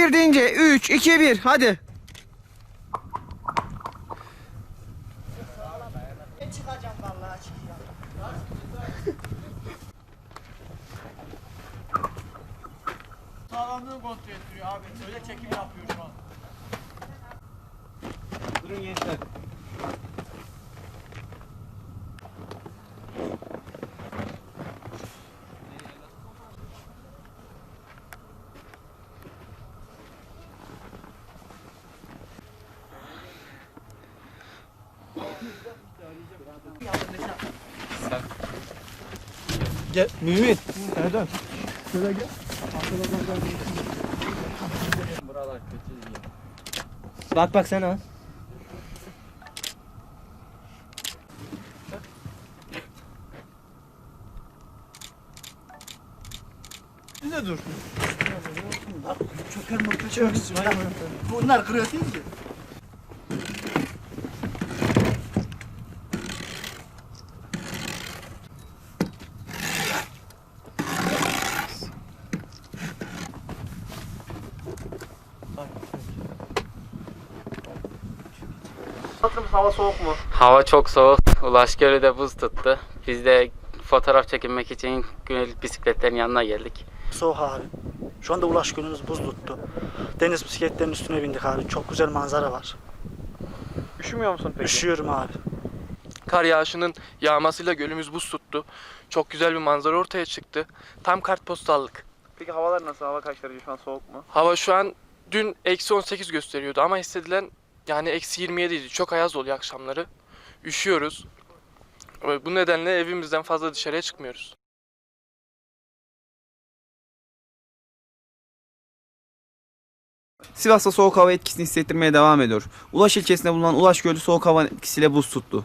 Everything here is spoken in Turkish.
1 deyince 3, 2, 1 hadi. Çıkacağım vallahi çıkacağım. Sağlamlığını kontrol ettiriyor abi. Öyle çekim yapıyor şu an. Durun gençler. Gel Mümin. Erdem. Şöyle gel. Buralar kötü. Bak bak sen al. Bir de dur. Çöker mi çöksün. Bunlar kırıyor değil mi? Hava soğuk mu? Hava çok soğuk. Ulaş Gölü de buz tuttu. Biz de fotoğraf çekinmek için günlük bisikletlerin yanına geldik. Soğuk abi. Şu anda Ulaş Gölü'nüz buz tuttu. Deniz bisikletlerinin üstüne bindik abi. Çok güzel manzara var. Üşümüyor musun peki? Üşüyorum abi. Kar yağışının yağmasıyla gölümüz buz tuttu. Çok güzel bir manzara ortaya çıktı. Tam kartpostallık. Peki havalar nasıl? Hava kaç derece şu an soğuk mu? Hava şu an dün eksi 18 gösteriyordu ama hissedilen yani eksi 27 idi. Çok ayaz oluyor akşamları. Üşüyoruz. Bu nedenle evimizden fazla dışarıya çıkmıyoruz. Sivas'ta soğuk hava etkisini hissettirmeye devam ediyor. Ulaş ilçesinde bulunan Ulaş Gölü soğuk hava etkisiyle buz tuttu.